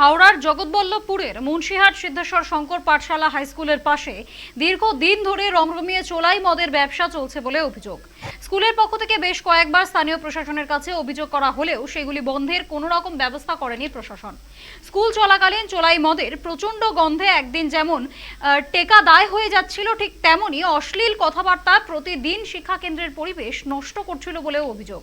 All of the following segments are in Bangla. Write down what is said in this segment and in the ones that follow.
হাওড়ার জগৎবল্লভপুরের মুন্সিহাট সিদ্ধেশ্বর শঙ্কর পাঠশালা হাই স্কুলের পাশে দীর্ঘ দিন ধরে রমরমিয়ে চোলাই মদের ব্যবসা চলছে বলে অভিযোগ। স্কুলের পক্ষ থেকে বেশ কয়েকবার স্থানীয় প্রশাসনের কাছে অভিযোগ করা হলেও সেগুলি বন্ধের কোনো রকম ব্যবস্থা করেনি প্রশাসন। স্কুল চলাকালীন চোলাই মদের প্রচণ্ড গন্ধে একদিন যেমন টেকা দায় হয়ে যাচ্ছিল, ঠিক তেমনই অশ্লীল কথাবার্তা প্রতিদিন শিক্ষা কেন্দ্রের পরিবেশ নষ্ট করছিল বলেও অভিযোগ।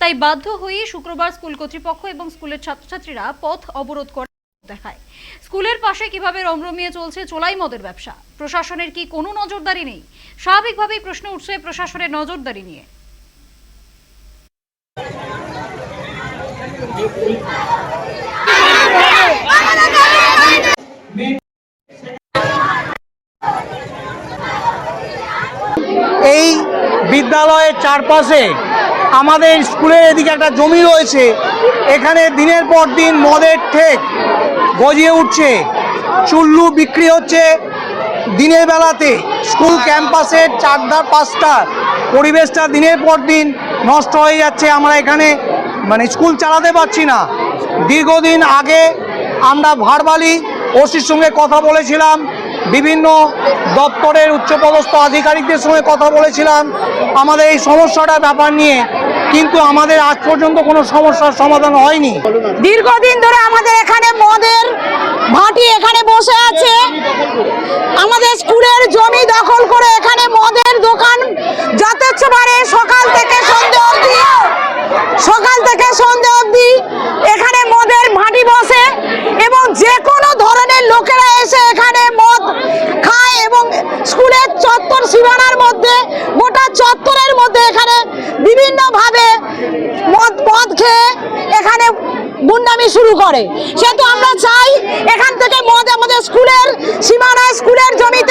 তাই বাধ্য হয়ে শুক্রবার স্কুল কর্তৃপক্ষ এবং স্কুলের ছাত্রছাত্রীরা পথ অবরোধ করে। দেখায়। স্কুলের পাশে কীভাবে রমরমিয়ে চলছে চোলাই মদের ব্যবসা? প্রশাসনের কি কোনো নজরদারি নেই? স্বাভাবিকভাবেই প্রশ্ন উঠছে প্রশাসনের নজরদারি নিয়ে। এই বিদ্যালয়ের চারপাশে আমাদের স্কুলের এদিকে একটা জমি রয়েছে। এখানে দিনের পর দিন মদের ঠেক গজিয়ে উঠছে। চুল্লু বিক্রি হচ্ছে দিনের বেলাতে। স্কুল ক্যাম্পাসের চারধার পাঁচটা। পরিবেশটা দিনের পর দিন নষ্ট হয়ে যাচ্ছে। আমরা এখানে মানে স্কুল চালাতে পারছি না। দীর্ঘদিন আগে আমরা ভারবালি ওসির সঙ্গে কথা বলেছিলাম। বিভিন্ন দপ্তরের উচ্চপদস্থ আধিকারিকদের সঙ্গে কথা বলেছিলাম। আমাদের এই সমস্যাটা ব্যাপার নিয়ে। কিন্তু আমাদের আজ পর্যন্ত কোনো সমস্যার সমাধান হয়নি। দীর্ঘদিন ধরে আমাদের এখানে মদের ভাটি এখানে বসে আছে। গুন্ডামি শুরু করে। সেহেতু আমরা চাই এখান থেকে মজা মজা স্কুলের সীমানা স্কুলের জমি